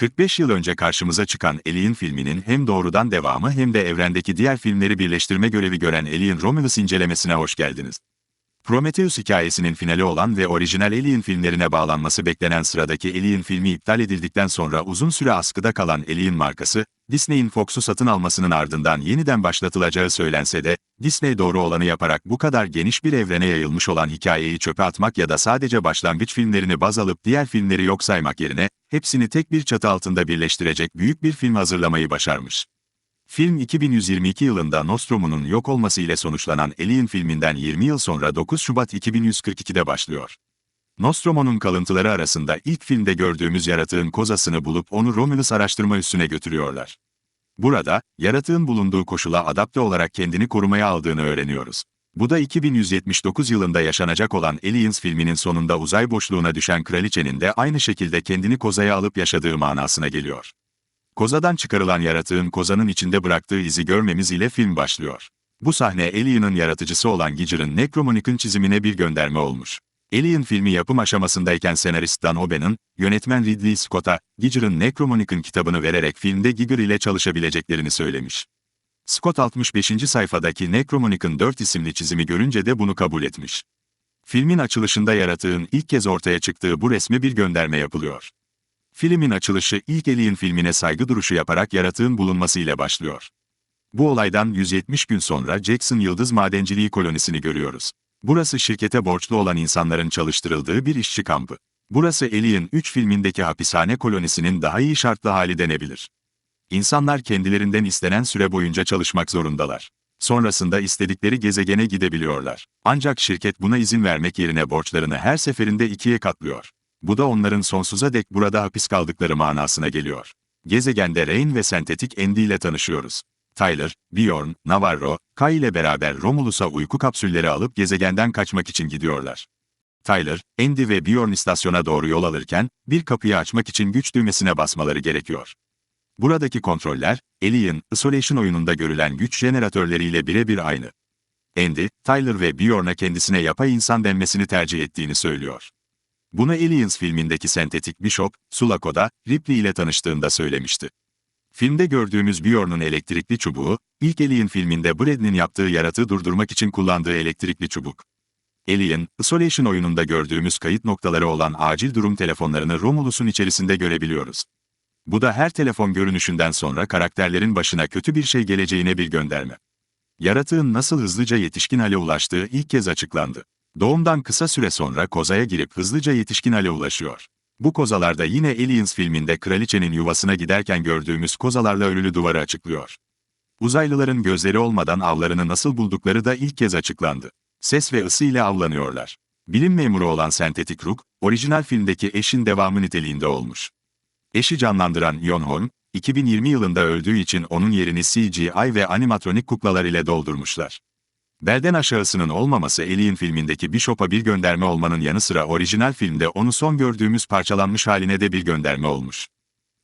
45 yıl önce karşımıza çıkan Alien filminin hem doğrudan devamı hem de evrendeki diğer filmleri birleştirme görevi gören Alien Romulus incelemesine hoş geldiniz. Prometheus hikayesinin finali olan ve orijinal Alien filmlerine bağlanması beklenen sıradaki Alien filmi iptal edildikten sonra uzun süre askıda kalan Alien markası, Disney'in Fox'u satın almasının ardından yeniden başlatılacağı söylense de, Disney doğru olanı yaparak bu kadar geniş bir evrene yayılmış olan hikayeyi çöpe atmak ya da sadece başlangıç filmlerini baz alıp diğer filmleri yok saymak yerine, hepsini tek bir çatı altında birleştirecek büyük bir film hazırlamayı başarmış. Film 2122 yılında Nostromo'nun yok olması ile sonuçlanan Alien filminden 20 yıl sonra 9 Şubat 2142'de başlıyor. Nostromo'nun kalıntıları arasında ilk filmde gördüğümüz yaratığın kozasını bulup onu Romulus araştırma üssüne götürüyorlar. Burada, yaratığın bulunduğu koşula adapte olarak kendini korumaya aldığını öğreniyoruz. Bu da 2179 yılında yaşanacak olan Aliens filminin sonunda uzay boşluğuna düşen kraliçenin de aynı şekilde kendini kozaya alıp yaşadığı manasına geliyor. Kozadan çıkarılan yaratığın kozanın içinde bıraktığı izi görmemiz ile film başlıyor. Bu sahne Alien'ın yaratıcısı olan Giger'ın Necromonic'in çizimine bir gönderme olmuş. Alien filmi yapım aşamasındayken senarist Dan O'Bannon, yönetmen Ridley Scott'a Giger'ın Necromonic'in kitabını vererek filmde Giger ile çalışabileceklerini söylemiş. Scott 65. sayfadaki Necromonic'in 4 isimli çizimi görünce de bunu kabul etmiş. Filmin açılışında yaratığın ilk kez ortaya çıktığı bu resme bir gönderme yapılıyor. Filmin açılışı ilk Alien filmine saygı duruşu yaparak yaratığın bulunmasıyla başlıyor. Bu olaydan 170 gün sonra Jackson Yıldız Madenciliği kolonisini görüyoruz. Burası şirkete borçlu olan insanların çalıştırıldığı bir işçi kampı. Burası Alien 3 filmindeki hapishane kolonisinin daha iyi şartlı hali denebilir. İnsanlar kendilerinden istenen süre boyunca çalışmak zorundalar. Sonrasında istedikleri gezegene gidebiliyorlar. Ancak şirket buna izin vermek yerine borçlarını her seferinde ikiye katlıyor. Bu da onların sonsuza dek burada hapis kaldıkları manasına geliyor. Gezegende Rain ve sentetik Andy ile tanışıyoruz. Tyler, Bjorn, Navarro, Kay ile beraber Romulus'a uyku kapsülleri alıp gezegenden kaçmak için gidiyorlar. Tyler, Andy ve Bjorn istasyona doğru yol alırken, bir kapıyı açmak için güç düğmesine basmaları gerekiyor. Buradaki kontroller, Alien, Isolation oyununda görülen güç jeneratörleriyle birebir aynı. Andy, Tyler ve Bjorn'a kendisine yapay insan denmesini tercih ettiğini söylüyor. Bunu Aliens filmindeki sentetik Bishop, Sulako'da, Ripley ile tanıştığında söylemişti. Filmde gördüğümüz Bjorn'un elektrikli çubuğu, ilk Alien filminde Bradley'nin yaptığı yaratığı durdurmak için kullandığı elektrikli çubuk. Alien, Isolation oyununda gördüğümüz kayıt noktaları olan acil durum telefonlarını Romulus'un içerisinde görebiliyoruz. Bu da her telefon görünüşünden sonra karakterlerin başına kötü bir şey geleceğine bir gönderme. Yaratığın nasıl hızlıca yetişkin hale ulaştığı ilk kez açıklandı. Doğumdan kısa süre sonra kozaya girip hızlıca yetişkin hale ulaşıyor. Bu kozalarda yine Aliens filminde kraliçenin yuvasına giderken gördüğümüz kozalarla ölülü duvarı açıklıyor. Uzaylıların gözleri olmadan avlarını nasıl buldukları da ilk kez açıklandı. Ses ve ısı ile avlanıyorlar. Bilim memuru olan sentetik Rook, orijinal filmdeki eşin devamı niteliğinde olmuş. Eşi canlandıran Yon Holm, 2020 yılında öldüğü için onun yerini CGI ve animatronik kuklalar ile doldurmuşlar. Belden aşağısının olmaması Alien filmindeki Bishop'a bir gönderme olmanın yanı sıra orijinal filmde onu son gördüğümüz parçalanmış haline de bir gönderme olmuş.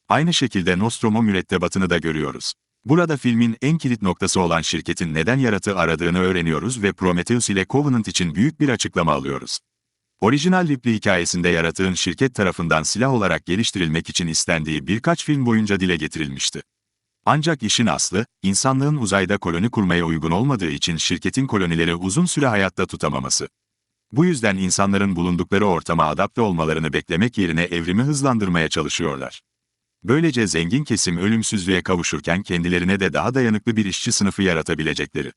Aynı şekilde Nostromo mürettebatını da görüyoruz. Burada filmin en kilit noktası olan şirketin neden yaratığı aradığını öğreniyoruz ve Prometheus ile Covenant için büyük bir açıklama alıyoruz. Orijinal Ripley hikayesinde yaratığın şirket tarafından silah olarak geliştirilmek için istendiği birkaç film boyunca dile getirilmişti. Ancak işin aslı, insanlığın uzayda koloni kurmaya uygun olmadığı için şirketin kolonileri uzun süre hayatta tutamaması. Bu yüzden insanların bulundukları ortama adapte olmalarını beklemek yerine evrimi hızlandırmaya çalışıyorlar. Böylece zengin kesim ölümsüzlüğe kavuşurken kendilerine de daha dayanıklı bir işçi sınıfı yaratabilecekleri.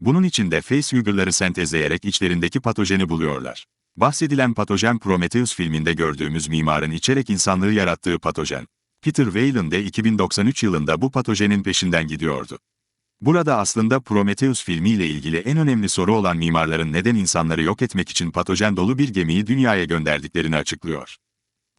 Bunun için de facehugger'ları sentezleyerek içlerindeki patojeni buluyorlar. Bahsedilen patojen Prometheus filminde gördüğümüz mimarın içerek insanlığı yarattığı patojen. Peter Whalen de 2093 yılında bu patojenin peşinden gidiyordu. Burada aslında Prometheus filmiyle ilgili en önemli soru olan mimarların neden insanları yok etmek için patojen dolu bir gemiyi dünyaya gönderdiklerini açıklıyor.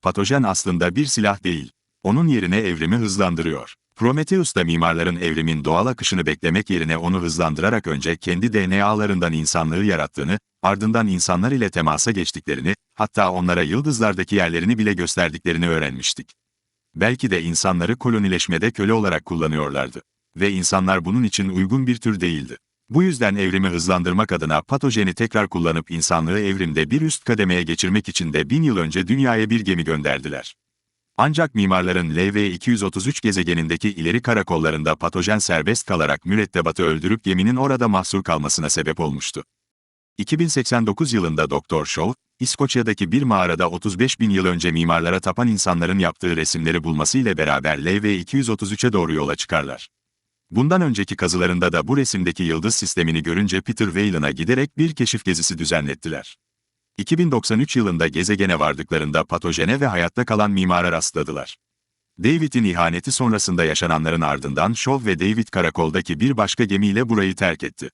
Patojen aslında bir silah değil. Onun yerine evrimi hızlandırıyor. Prometheus da mimarların evrimin doğal akışını beklemek yerine onu hızlandırarak önce kendi DNA'larından insanlığı yarattığını, ardından insanlar ile temasa geçtiklerini, hatta onlara yıldızlardaki yerlerini bile gösterdiklerini öğrenmiştik. Belki de insanları kolonileşmede köle olarak kullanıyorlardı. Ve insanlar bunun için uygun bir tür değildi. Bu yüzden evrimi hızlandırmak adına patojeni tekrar kullanıp insanlığı evrimde bir üst kademeye geçirmek için de bin yıl önce dünyaya bir gemi gönderdiler. Ancak mimarların LV-233 gezegenindeki ileri karakollarında patojen serbest kalarak mürettebatı öldürüp geminin orada mahsur kalmasına sebep olmuştu. 2089 yılında Doktor Shaw, İskoçya'daki bir mağarada 35 bin yıl önce mimarlara tapan insanların yaptığı resimleri bulması ile beraber LV-233'e doğru yola çıkarlar. Bundan önceki kazılarında da bu resimdeki yıldız sistemini görünce Peter Weyland'a giderek bir keşif gezisi düzenlettiler. 2093 yılında gezegene vardıklarında patojene ve hayatta kalan mimara rastladılar. David'in ihaneti sonrasında yaşananların ardından Shaw ve David karakoldaki bir başka gemiyle burayı terk etti.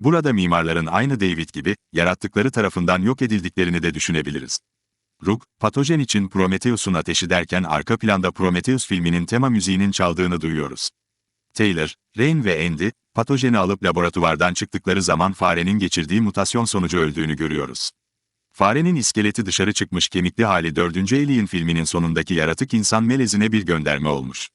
Burada mimarların aynı David gibi, yarattıkları tarafından yok edildiklerini de düşünebiliriz. Rook, patojen için Prometheus'un ateşi derken arka planda Prometheus filminin tema müziğinin çaldığını duyuyoruz. Taylor, Rain ve Andy, patojeni alıp laboratuvardan çıktıkları zaman farenin geçirdiği mutasyon sonucu öldüğünü görüyoruz. Farenin iskeleti dışarı çıkmış kemikli hali 4. Alien filminin sonundaki yaratık insan melezine bir gönderme olmuş.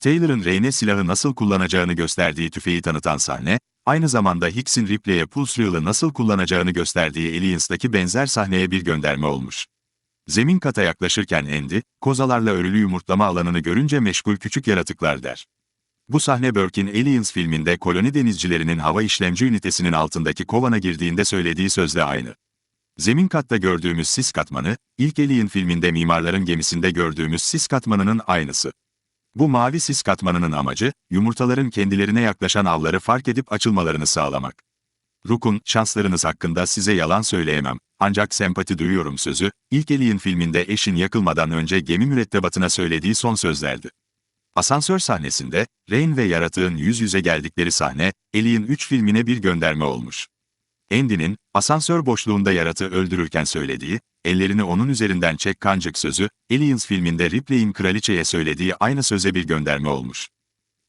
Taylor'ın Reyne silahı nasıl kullanacağını gösterdiği tüfeği tanıtan sahne, aynı zamanda Hicks'in Ripley'e Pulse Reel'ı nasıl kullanacağını gösterdiği Aliens'taki benzer sahneye bir gönderme olmuş. Zemin kata yaklaşırken Andy, kozalarla örülü yumurtlama alanını görünce meşgul küçük yaratıklar der. Bu sahne Burke'in Aliens filminde koloni denizcilerinin hava işlemci ünitesinin altındaki kovana girdiğinde söylediği sözle aynı. Zemin katta gördüğümüz sis katmanı, ilk Alien filminde mimarların gemisinde gördüğümüz sis katmanının aynısı. Bu mavi sis katmanının amacı, yumurtaların kendilerine yaklaşan avları fark edip açılmalarını sağlamak. Rook'un, şanslarınız hakkında size yalan söyleyemem, ancak sempati duyuyorum sözü, ilk Alien filminde eşin yakılmadan önce gemi mürettebatına söylediği son sözlerdi. Asansör sahnesinde, Rain ve yaratığın yüz yüze geldikleri sahne, Alien 3 filmine bir gönderme olmuş. Andy'nin, asansör boşluğunda yaratığı öldürürken söylediği, ellerini onun üzerinden çek kancık sözü, Aliens filminde Ripley'in kraliçeye söylediği aynı söze bir gönderme olmuş.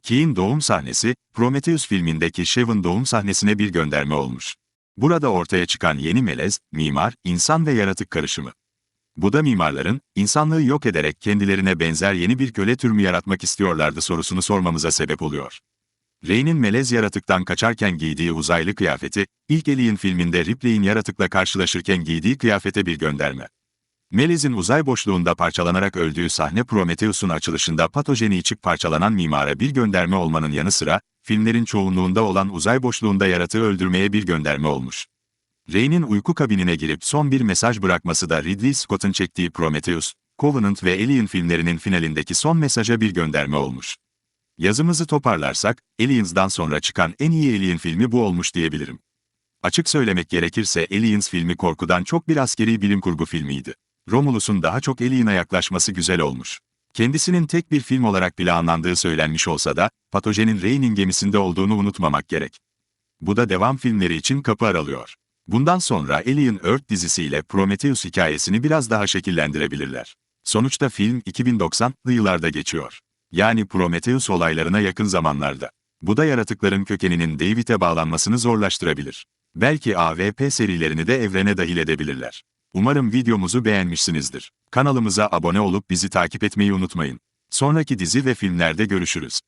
Key'in doğum sahnesi, Prometheus filmindeki Shev'in doğum sahnesine bir gönderme olmuş. Burada ortaya çıkan yeni melez, mimar, insan ve yaratık karışımı. Bu da mimarların, insanlığı yok ederek kendilerine benzer yeni bir köle türü yaratmak istiyorlardı sorusunu sormamıza sebep oluyor. Rey'nin melez yaratıktan kaçarken giydiği uzaylı kıyafeti, ilk Alien filminde Ripley'in yaratıkla karşılaşırken giydiği kıyafete bir gönderme. Melez'in uzay boşluğunda parçalanarak öldüğü sahne Prometheus'un açılışında patojeni içip parçalanan mimara bir gönderme olmanın yanı sıra, filmlerin çoğunluğunda olan uzay boşluğunda yaratığı öldürmeye bir gönderme olmuş. Rey'nin uyku kabinine girip son bir mesaj bırakması da Ridley Scott'un çektiği Prometheus, Covenant ve Alien filmlerinin finalindeki son mesaja bir gönderme olmuş. Yazımızı toparlarsak, Aliens'dan sonra çıkan en iyi Alien filmi bu olmuş diyebilirim. Açık söylemek gerekirse Aliens filmi korkudan çok bir askeri bilim kurgu filmiydi. Romulus'un daha çok Alien'a yaklaşması güzel olmuş. Kendisinin tek bir film olarak planlandığı söylenmiş olsa da, patojenin Rey'nin gemisinde olduğunu unutmamak gerek. Bu da devam filmleri için kapı aralıyor. Bundan sonra Alien Earth dizisiyle Prometheus hikayesini biraz daha şekillendirebilirler. Sonuçta film 2090'lı yıllarda geçiyor. Yani Prometheus olaylarına yakın zamanlarda. Bu da yaratıkların kökeninin David'e bağlanmasını zorlaştırabilir. Belki AVP serilerini de evrene dahil edebilirler. Umarım videomuzu beğenmişsinizdir. Kanalımıza abone olup bizi takip etmeyi unutmayın. Sonraki dizi ve filmlerde görüşürüz.